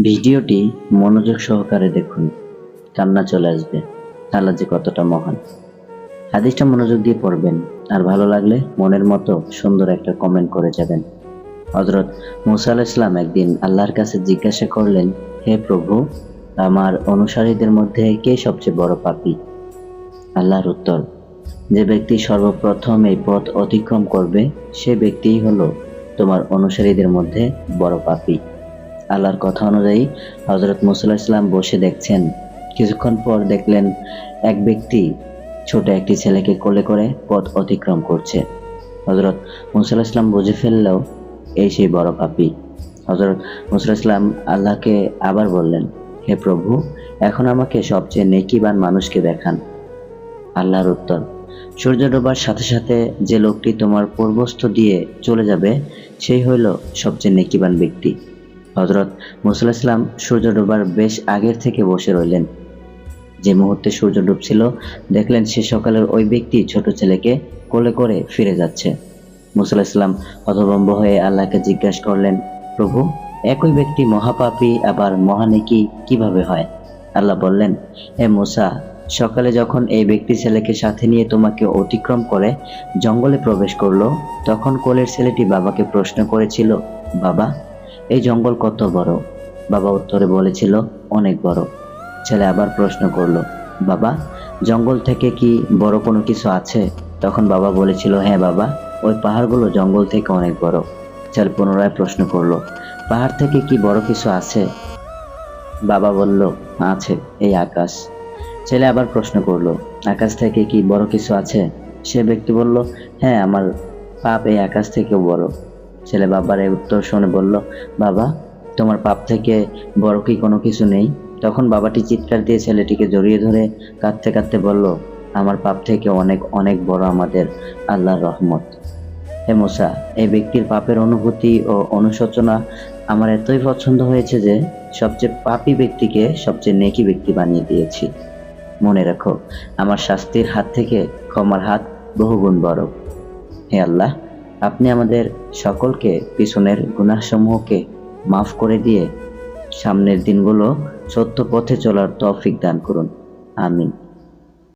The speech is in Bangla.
ভিডিওটি মনোযোগ সহকারে দেখুন। কান্না চলে আসবে। আল্লাহ যে কতটা মহান। হাদিসটা মনোযোগ দিয়ে পড়বেন। আর ভালো লাগলে মনের মতো সুন্দর একটা কমেন্ট করে যাবেন। হজরত মুসা ইসলাম একদিন আল্লাহর কাছে জিজ্ঞাসা করলেন, হে প্রভু, আমার অনুসারীদের মধ্যে কে সবচেয়ে বড় পাপী? আল্লাহর উত্তর, যে ব্যক্তি সর্বপ্রথম এই পথ অতিক্রম করবে, সে ব্যক্তিই হলো তোমার অনুসারীদের মধ্যে বড় পাপী। আল্লাহর কথা অনুযায়ী হজরত মুসুল্লাহ ইসলাম বসে দেখছেন। কিছুক্ষণ পর দেখলেন এক ব্যক্তি ছোট একটি ছেলেকে কোলে করে পথ অতিক্রম করছে। হজরত মুসুল্লাহ ইসলাম বুঝে ফেললেও এই সেই বড় পাপী। হজরত মুসুল্লাহ ইসলাম আল্লাহকে আবার বললেন, হে প্রভু, এখন আমাকে সবচেয়ে নেকিবান মানুষকে দেখান। আল্লাহর উত্তর, সূর্য ডোবার সাথে সাথে যে লোকটি তোমার পূর্বস্থ দিয়ে চলে যাবে, সেই হইল সবচেয়ে নেকিবান ব্যক্তি। হজরত মুসুল্লাহ ইসলাম সূর্য ডোবার বেশ আগের থেকে বসে রইলেন। যে মুহূর্তে সূর্য ডুবছিল, দেখলেন সে সকালের ওই ব্যক্তি ছোট ছেলেকে কোলে করে ফিরে যাচ্ছে। মুসুল্লাহ ইসলাম হতভম্ব হয়ে আল্লাহকে জিজ্ঞাসা করলেন, প্রভু, একই ব্যক্তি মহাপাপী, আবার মহানেকি কীভাবে হয়? আল্লাহ বললেন, হে মুসা, সকালে যখন এই ব্যক্তি ছেলেকে সাথে নিয়ে তোমাকে অতিক্রম করে জঙ্গলে প্রবেশ করল, তখন কোলের ছেলেটি বাবাকে প্রশ্ন করেছিল, বাবা এই জঙ্গল কত বড়? বাবা উত্তরে বলেছিল, অনেক বড়। ছেলে আবার প্রশ্ন করল, বাবা, জঙ্গল থেকে কি বড় কোনো কিছু আছে? তখন বাবা বলেছিল হ্যাঁ বাবা, ওই পাহাড়গুলো জঙ্গল থেকে অনেক বড়। ছেলে পুনরায় প্রশ্ন করল, পাহাড় থেকে কি বড় কিছু আছে? বাবা বলল, আছে, এই আকাশ। ছেলে আবার প্রশ্ন করল, আকাশ থেকে কি বড় কিছু আছে? সে ব্যক্তি বলল হ্যাঁ আমার পাপ এই আকাশ থেকেও বড়। ছেলে বাবার এই উত্তর শুনে বলল, বাবা, তোমার পাপ থেকে বড় কি কোনো কিছু নেই? তখন বাবাটি চিৎকার দিয়ে ছেলেটিকে জড়িয়ে ধরে কাঁদতে কাঁদতে বলল, আমার পাপ থেকে অনেক অনেক বড় আমাদের আল্লাহর রহমত। হে মোসা, এই ব্যক্তির পাপের অনুভূতি ও অনুশোচনা আমার এতই পছন্দ হয়েছে যে সবচেয়ে পাপী ব্যক্তিকে সবচেয়ে নেকি ব্যক্তি বানিয়ে দিয়েছি। মনে রাখো, আমার শাস্তির হাত থেকে ক্ষমার হাত বহুগুণ বড়। হে আল্লাহ আপনি আমাদের সকলকে পিছনের গুণাসমূহকে মাফ করে দিয়ে সামনের দিনগুলো সত্য পথে চলার তৌফিক দান করুন। আমিন।